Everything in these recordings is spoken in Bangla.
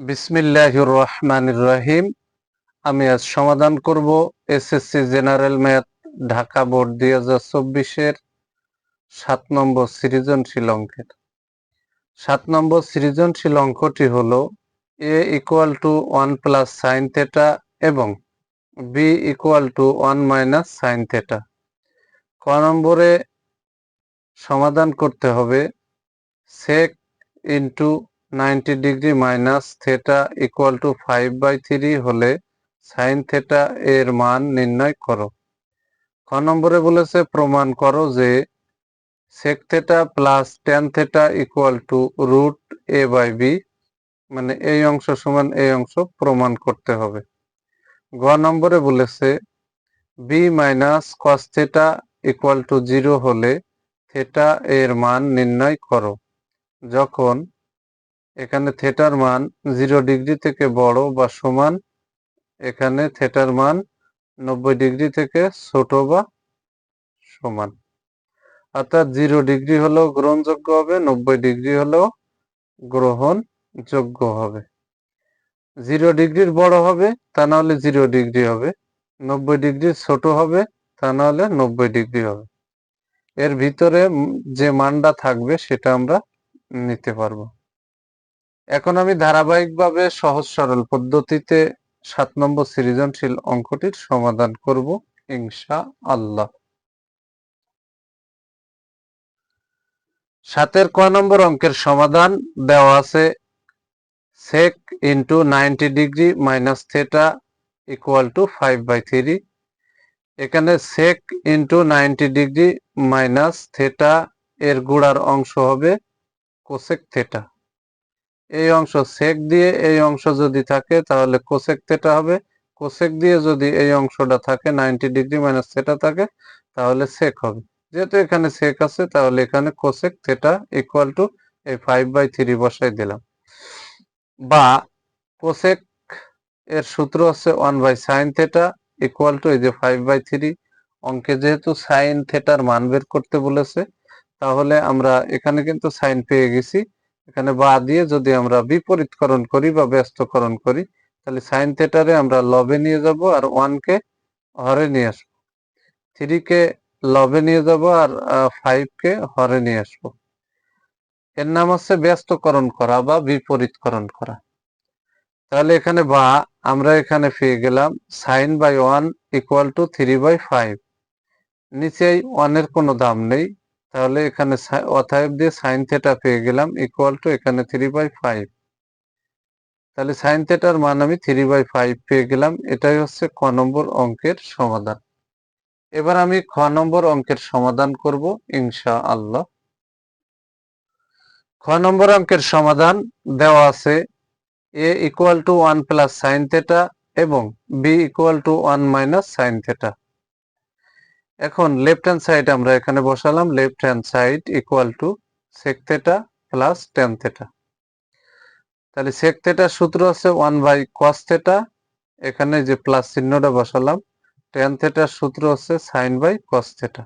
বিসমিল্লাহির রহমানির রহিম। আমি আজ সমাধান করব SSC general math, Dhaka board দুই হাজার চব্বিশের সাত নম্বর সৃজনশীল অঙ্কের। সাত নম্বর সৃজনশীল অঙ্কটি হল A equal to one plus sine theta এবং B equal to one minus sine theta. ক নম্বরে সমাধান করতে হবে sec into ninety degree minus theta equal to five by three হলে সাইন থেটা এর মান নির্ণয় করো। খ নম্বরে বলেছে, প্রমাণ করো যে sec theta plus tan theta equal to root A by B মানে এই অংশ সমান এই অংশ প্রমাণ করতে হবে। গ নম্বরে বলেছে B minus cos theta equal to zero হলে থেটা এর মান নির্ণয় করো। যখন এখানে থেটার মান জিরো ডিগ্রি থেকে বড় বা সমান, এখানে থেটার মান নব্বই ডিগ্রি থেকে ছোট বা সমান। অর্থাৎ জিরো ডিগ্রি হলেও গ্রহণযোগ্য হবে, নব্বই ডিগ্রি হলেও গ্রহণযোগ্য হবে। জিরো ডিগ্রির বড় হবে, তা না হলে জিরো ডিগ্রি হবে। নব্বই ডিগ্রির ছোট হবে, তা না হলে নব্বই ডিগ্রি হবে। এর ভিতরে যে মানটা থাকবে সেটা আমরা নিতে পারব। এখন আমি ধারাবাহিকভাবে সহজ সরল পদ্ধতিতে সাত নম্বর সৃজনশীল অঙ্কটির সমাধান করব ইনশা আল্লাহ সাতের ক নম্বর অঙ্কের সমাধান দেওয়া আছে sec into ninety degree minus theta equal to five by three এখানে sec into ninety degree minus theta এর গুড়ার অংশ হবে কোসেক থেটা এই অংশ সেক দিয়ে এই অংশ যদি থাকে, তাহলে কোসেক থেটা হবে। কোসেক দিয়ে যদি এই অংশটা থাকে নাইনটি ডিগ্রি মাইনাস থেটা থাকে, তাহলে সেক হবে। যেহেতু এখানে সেক আছে, তাহলে এখানে কোসেক থেটা ইকুয়াল টু এই ফাইভ বাই থ্রি বসাই দিলাম। বা কোসেক এর সূত্র হচ্ছে one by sine theta equal to এই যে ফাইভ বাই থ্রি অঙ্কে যেহেতু সাইন থেটার মান বের করতে বলেছে, তাহলে আমরা এখানে কিন্তু সাইন পেয়ে গেছি। এখানে বা দিয়ে যদি আমরা বিপরীতকরণ করি বা ব্যস্তকরণ করি, তাহলে সাইন থিয়েটারে আমরা লবে নিয়ে যাব আর ওয়ানকে হরে নিয়ে আসব। থ্রি কে লবে নিয়ে যাব আর ফাইভ কে হরে নিয়ে আসব। এর নাম হচ্ছে ব্যস্তকরণ করা বা বিপরীতকরণ করা। তাহলে এখানে বা, আমরা এখানে পেয়ে গেলাম sine by one equal to three by five নিচেই ওয়ানের কোনো দাম নেই। তাহলে এখানে অথায়ব দিয়ে সাইন থেটা পেয়ে গেলাম ইকুয়াল টু এখানে থ্রি বাই ফাইভ তাহলে সাইন থেটার মান আমি থ্রি বাই ফাইভ পেয়ে গেলাম, এটাই হচ্ছে ক নম্বর অঙ্কের সমাধান। এবার আমি খ নম্বর অঙ্কের সমাধান করব ইনশা আল্লাহ খ নম্বর অঙ্কের সমাধান দেওয়া আছে A equal to one plus sine theta এবং B equal to one minus sine theta এখন লেফট হ্যান্ড সাইড আমরা এখানে বসালাম left hand side equal to sec theta plus tan theta তাহলে সেক থেটার সূত্র আছে ওয়ান বাই কস থেটা এখানে যে প্লাস চিহ্নটা বসালাম টেন থেটার সূত্র হচ্ছে সাইন বাই কস থেটা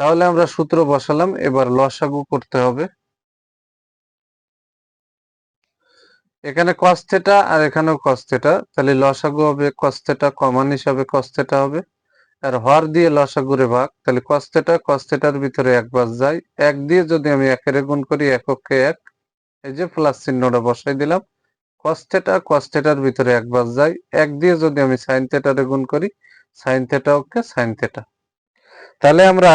তাহলে আমরা সূত্র বসালাম, এবার লসাগু করতে হবে। এখানে কস থেটা আর এখানেও কস থেটা তাহলে লসাগু হবে কস থেটা কমন হিসাবে কস থেটা হবে। আর হর দিয়ে লসা লসাগুরে ভাগ, তাহলে কস থেটা কস থেটার ভিতরে এক বাস যায়। এক দিয়ে যদি আমি একের গুণ করি, এককে এক, এই যে প্লাস চিহ্নটা বসাই দিলাম কস থেটা কস থেটার ভিতরে এক বাস যায়। এক দিয়ে যদি আমি সাইন থেটারে গুণ করি sine theta okay sine theta তাহলে আমরা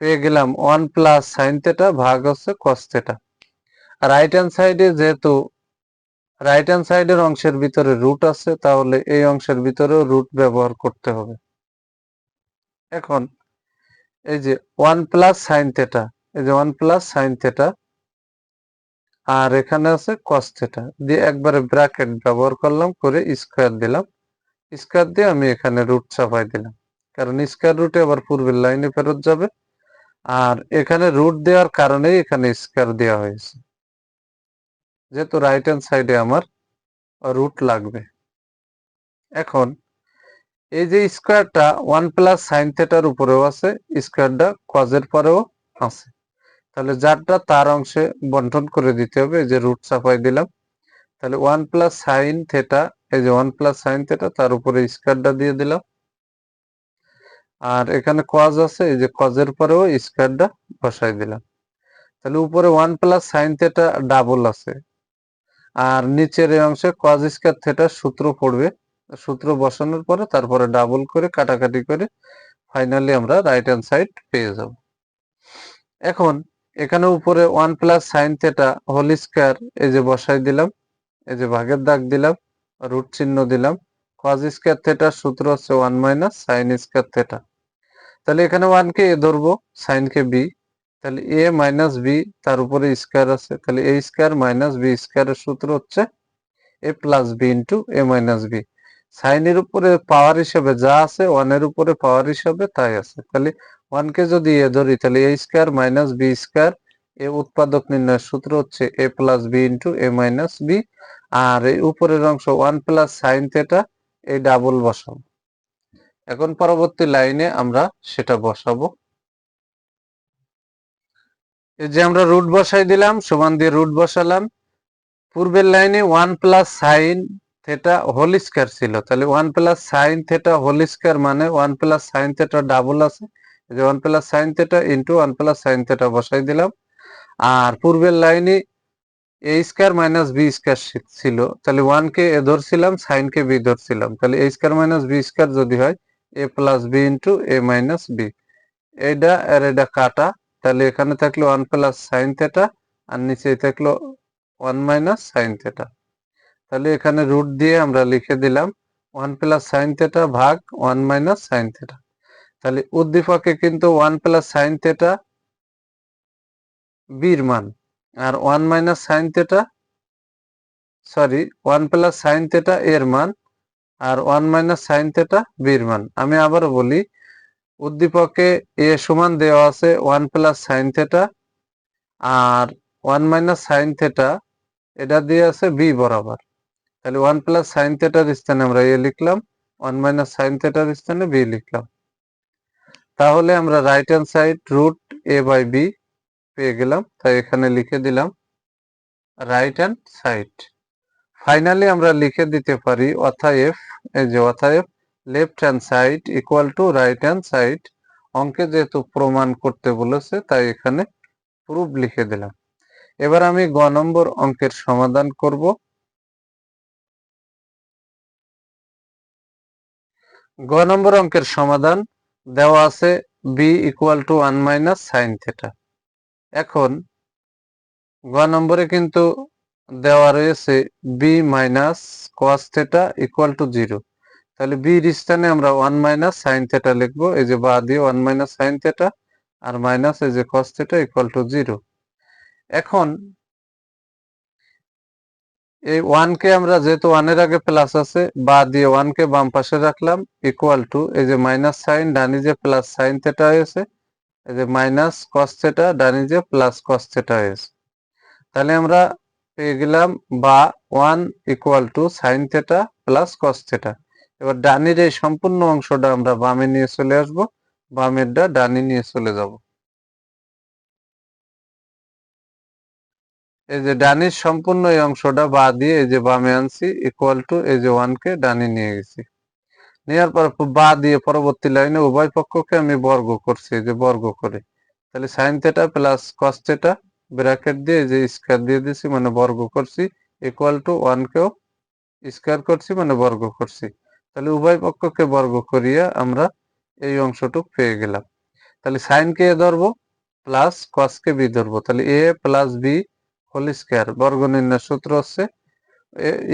পেয়ে গেলাম ওয়ান প্লাস সাইন থেটা ভাগ হচ্ছে কস থেটা রাইট হ্যান্ড সাইডে যেহেতু রাইট হ্যান্ড সাইডের অংশের ভিতরে রুট আছে, তাহলে এই অংশের ভিতরেও রুট ব্যবহার করতে হবে। এখন এই যে ওয়ান প্লাস সাইন থেটা, এই যে ওয়ান প্লাস সাইন থেটা আর এখানে আছে কস থেটা। দিয়ে একবারে ব্র্যাকেট ব্যবহার করলাম, করে স্কোয়ার দিলাম। স্কোয়ার দিয়ে আমি এখানে রুট ছাপাই দিলাম। কারণ স্কোয়ার রুটে আবার পূর্বের লাইনে ফেরত যাবে। আর এখানে রুট দেওয়ার কারণেই এখানে স্কোয়ার দেওয়া হয়েছে। যেহেতু রাইট হ্যান্ড সাইডে আমার রুট লাগবে। এখন এই যে স্কোয়ারটা ওয়ান প্লাস সাইন থেটার উপরেও আছে, স্কোয়ারটা কজের পরেও আছে। তাহলে যারটা তার অংশে বন্টন করে দিতে হবে, এই যে রুট চাপাই দিলাম। তাহলে ওয়ান প্লাস সাইন থেটা, এই যে ওয়ান প্লাস সাইন থেটা, তার উপরে স্কোয়ারটা দিয়ে দিলাম। আর এখানে কজ আছে, এই যে কজের পরেও স্কোয়ারটা বসাই দিলাম। তাহলে উপরে one plus sine theta double আছে। আর নিচের এই অংশে কজ স্কোয়ার থেটার সূত্র পড়বে সূত্র বসানোর পরে তারপরে ডাবল করে, কাটাকাটি করে ফাইনালি আমরা রাইট হ্যান্ড সাইড পেয়ে যাব। এখন এখানে উপরে one plus sine theta whole square এই যে বসাই দিলাম, এই যে ভাগের দাগ দিলাম রুট চিহ্ন দিলাম কজ স্কোয়ার থেটার সূত্র হচ্ছে one minus sine square theta তাহলে এখানে ওয়ান কে এ ধরবো সাইন কে বি তাহলে এ মাইনাস বি তার উপরে স্কোয়ার আছে। তাহলে এ স্কোয়ার মাইনাস বি স্কোয়ারের সূত্র হচ্ছে A plus B into A minus B সাইনের উপরে পাওয়ার হিসাবে যা আছে ওয়ানের উপরে পাওয়ার হিসাবে তাই আছে। তাহলে ওয়ানকে যদি এ ধরি, তাহলে A square minus B square এ উৎপাদক নির্ণয়ের সূত্র হচ্ছে A plus B into A minus B আর এই উপরের অংশ ওয়ান প্লাস সাইন থেটা এই ডাবল বসাবো। এখন পরবর্তী লাইনে আমরা সেটা বসাবো। এই যে আমরা রুট বসাই দিলাম, সমান দিয়ে রুট বসালাম। পূর্বের লাইনে one plus sine theta whole square ছিল। তাহলে one plus sine theta whole square মানে one plus sine theta double আছে। যে one plus sine theta into one plus sine theta বসাই দিলাম। আর পূর্বের লাইনে A square minus B square ছিল। তাহলে ওয়ান কে এ ধরছিলাম সাইন কে বি ধরছিলাম। তাহলে A square minus B square যদি হয় A plus B into A minus B এটা আর এটা কাটা। তাহলে এখানে থাকল ওয়ান প্লাস সাইন থেটা আর নিচে থাকল ওয়ান মাইনাস সাইন থেটা তাহলে এখানে রুট দিয়ে আমরা লিখে দিলাম ওয়ান প্লাস সাইন থেটা ভাগ ওয়ান মাইনাস সাইন থেটা তাহলে উদ্দীপকে কিন্তু ওয়ান প্লাস সাইন থেটা বির মান, আর one minus sine theta sorry one plus sine theta এর মান, আর ওয়ান মাইনাস সাইন থেটা বির মান। আমি আবারও বলি, উদ্দীপকে এ সমান দেওয়া আছে ওয়ান প্লাস সাইন থেটা আর ওয়ান মাইনাস সাইন থেটা এটা দিয়ে আছে বি বরাবর। তাহলে ওয়ান প্লাস সাইন থেটার স্থানে আমরা এ লিখলাম, ওয়ান মাইনাস সাইন থেটার স্থানে বি লিখলাম। তাহলে আমরা right hand side root A by B পেয়ে গেলাম, তাই এখানে লিখে দিলাম রাইট হ্যান্ড সাইড ফাইনালি আমরা লিখে দিতে পারি অথাএফ, এই যে অথাএফ left hand side equal to right hand side অঙ্কে যেহেতু প্রমাণ করতে বলেছে, তাই এখানে প্রুফ লিখে দিলাম। এবার আমি গ নম্বর অঙ্কের সমাধান করব। গ নম্বর অঙ্কের সমাধান দেওয়া আছে B equal to one minus sine theta এখন গ নম্বরে কিন্তু দেওয়া রয়েছে B minus cos theta equal to zero তাহলে বির স্থানে আমরা ওয়ান মাইনাস সাইন থেটা লিখব, এই যে বা দিয়ে ওয়ান মাইনাস সাইন থেটা আর মাইনাস এই যে cos theta equal to zero এখন এই ওয়ান কে আমরা যেহেতু ওয়ানের আগে প্লাস আছে, বা দিয়ে ওয়ান কে বাম পাশে রাখলাম ইকুয়াল টু এই যে মাইনাস সাইন ডানি যে প্লাস সাইন থেটা হয়েছে, এই যে মাইনাস কস থেটা ডানি যে প্লাস কস থেটা হয়েছে। তাহলে আমরা পেয়ে গেলাম বা one equal to sine theta plus cos theta এবার ডানির এই সম্পূর্ণ অংশটা আমরা বামে নিয়ে চলে আসব, বামেরটা ডানি নিয়ে চলে যাব। এই যে ডানির সম্পূর্ণ এই অংশটা বা দিয়ে এই যে বামে আনছি ইকুয়াল টু এই যে ওয়ান কে ডানি নিয়ে গেছি। নেওয়ার পর বা দিয়ে পরবর্তী লাইনে উভয় পক্ষকে আমি বর্গ করছি যে বর্গ করে। তাহলে sine theta plus cos theta bracket দিয়ে যে স্কোয়ার দিয়ে দিছি মানে বর্গ করছি ইকুয়াল টু ওয়ান কেও স্কোয়ার করছি মানে বর্গ করছি। তাহলে উভয় পক্ষকে বর্গ করিয়া আমরা এই অংশটুক পেয়ে গেলাম। তাহলে সাইন কে ধরবো প্লাস কস কে বি ধরবো। তাহলে A plus B whole square বর্গ নির্ণয় সূত্র হচ্ছে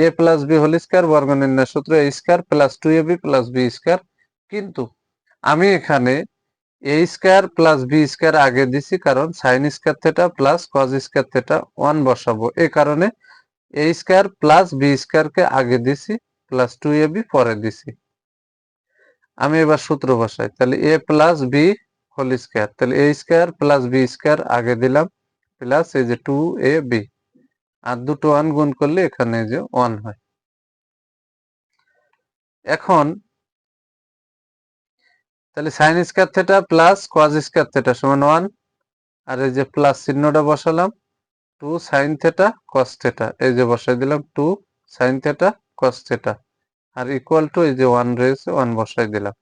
A plus B whole square বর্গ নির্ণয় সূত্র A square plus two A B plus B square কিন্তু আমি এখানে A square plus B square আগে দিছি কারণ sine square theta plus cos square theta one বসাবো। এই কারণে এ স্কোয়ার প্লাস বি স্কোয়ারকে আগে দিছি প্লাস টু এ বি পরে দিছি। আমি এবার সূত্র বসাই, তাহলে A plus B whole square, তাহলে A square plus B square আগে দিলাম। প্লাস এই যে টু এ বি আর দুটো ওয়ান গুণ করলে এখানে যে ওয়ান হয়। এখন, তাহলে sine square theta plus cos square theta সমান ওয়ান আর এই যে প্লাস চিহ্নটা বসালাম two sine theta cos theta এই যে বসাই দিলাম two sine theta cos theta R equal to এই যে ওয়ান রয়েছে ওয়ান বসাই দিলাম।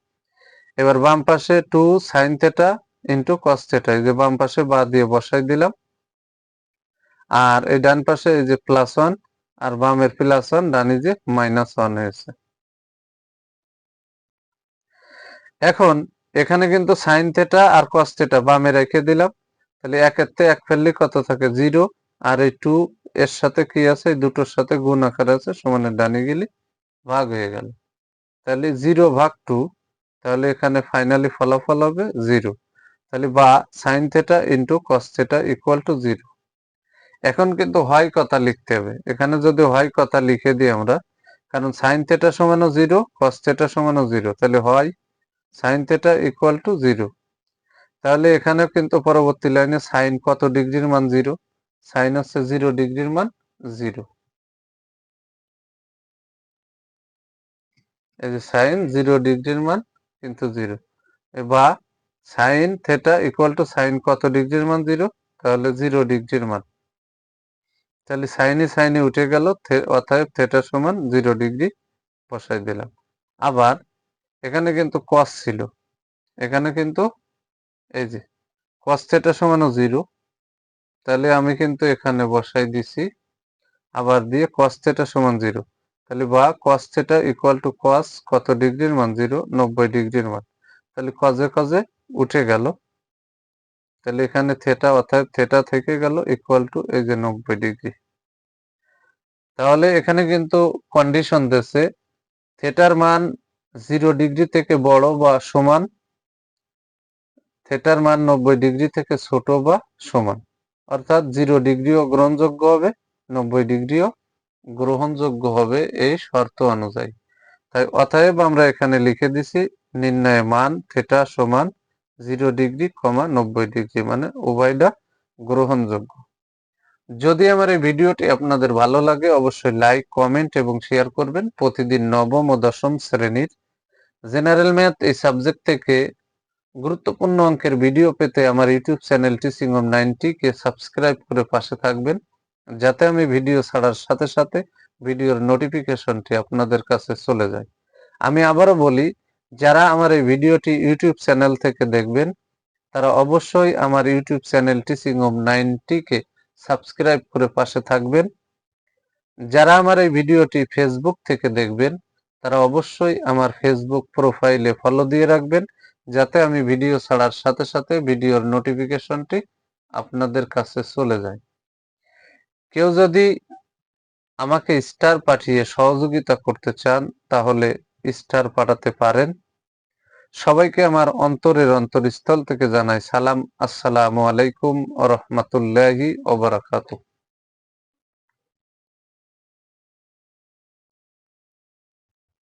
এবার বাম পাশে two sine theta into cos theta এই যে বাম পাশে বা দিয়ে বসাই দিলাম আর এই ডান পাশে এই যে প্লাস ওয়ান আর বামের প্লাস ওয়ান ডানি যে মাইনাস ওয়ান হয়েছে। এখন এখানে কিন্তু সাইন থেটা আর কস থেটা বামে রেখে দিলাম। তাহলে একের তে এক ফেললে কত থাকে? জিরো আর এই টু এর সাথে কি আছে? দুটোর সাথে গুণ আকার আছে, সমানে ডানে গেলে ভাগ হয়ে গেল। তাহলে জিরো ভাগ টু তাহলে এখানে ফাইনালি ফলাফল হবে জিরো তাহলে বা sine theta into cos theta equal to zero এখন কিন্তু হয় কথা লিখতে হবে। এখানে যদি হয় কথা লিখে দিই আমরা, কারণ সাইন থেটা সমানও জিরো কস থেটা সমানও জিরো তাহলে হয় sine theta equal to zero তাহলে এখানে কিন্তু পরবর্তী লাইনে সাইন কত ডিগ্রির মান জিরো সাইন হচ্ছে জিরো ডিগ্রির মান জিরো এই যে সাইন জিরো ডিগ্রির মান কিন্তু জিরো বা sine theta equal to sine কত ডিগ্রির মান জিরো তাহলে জিরো ডিগ্রির মান। তাহলে সাইনে সাইনে উঠে গেল অতএব থেটা সমান জিরো ডিগ্রি বসাই দিলাম। আবার এখানে কিন্তু কস ছিল, এখানে কিন্তু এই যে কস থেটা সমানও জিরো, তাহলে আমি কিন্তু এখানে বসাই দিছি, আবার দিয়ে কস থেটা সমান জিরো, তাহলে বা cos theta equal to cos কত ডিগ্রির মান? জিরো, নব্বই ডিগ্রির মান। তাহলে কজে কজে উঠে গেল। তাহলে এখানে থেটা অর্থাৎ থেটা থেকে গেল ইকুয়াল টু এই যে নব্বই ডিগ্রি তাহলে এখানে কিন্তু কন্ডিশন দিচ্ছে থেটার মান জিরো ডিগ্রি থেকে বড় বা সমান থেটার মান নব্বই ডিগ্রি থেকে ছোট বা সমান। অর্থাৎ জিরো ডিগ্রিও গ্রহণযোগ্য হবে, নব্বই ডিগ্রিও গ্রহণযোগ্য হবে এই শর্ত অনুযায়ী। তাই অতএব আমরা এখানে লিখে দিছি, নির্ণয় মান থেটা সমান জিরো ডিগ্রি কমা নব্বই ডিগ্রি মানে উভয়টা গ্রহণযোগ্য। যদি আমার এই ভিডিওটি আপনাদের ভালো লাগে, অবশ্যই লাইক, কমেন্ট এবং শেয়ার করবেন। প্রতিদিন নবম ও দশম শ্রেণির জেনারেল ম্যাথ এই সাবজেক্ট থেকে গুরুত্বপূর্ণ অঙ্কের ভিডিও পেতে আমার YouTube channel teaching of ninety K subscribe করে পাশে থাকবেন, যাতে আমি ভিডিও ছাড়ার সাথে সাথে ভিডিওর নোটিফিকেশনটি আপনাদের কাছে চলে যায়। আমি আবারও বলি যারা আমার এই ভিডিওটি ইউটিউব চ্যানেল থেকে দেখবেন, তারা অবশ্যই আমার YouTube channel teaching of ninety K subscribe করে পাশে থাকবেন। যারা আমার এই ভিডিওটি ফেসবুক থেকে দেখবেন, তারা অবশ্যই আমার ফেসবুক প্রোফাইলে ফলো দিয়ে রাখবেন, যাতে আমি ভিডিও ছাড়ার সাথে সাথে ভিডিওর নোটিফিকেশনটি আপনাদের কাছে চলে যায়। কেউ যদি আমাকে স্টার পাঠিয়ে সহযোগিতা করতে চান, তাহলে স্টার পাঠাতে পারেন। সবাইকে আমার অন্তরের অন্তরস্থল থেকে জানাই সালাম। আসসালামু আলাইকুম ও রহমতুল্লাহি ওবরাকাতুহ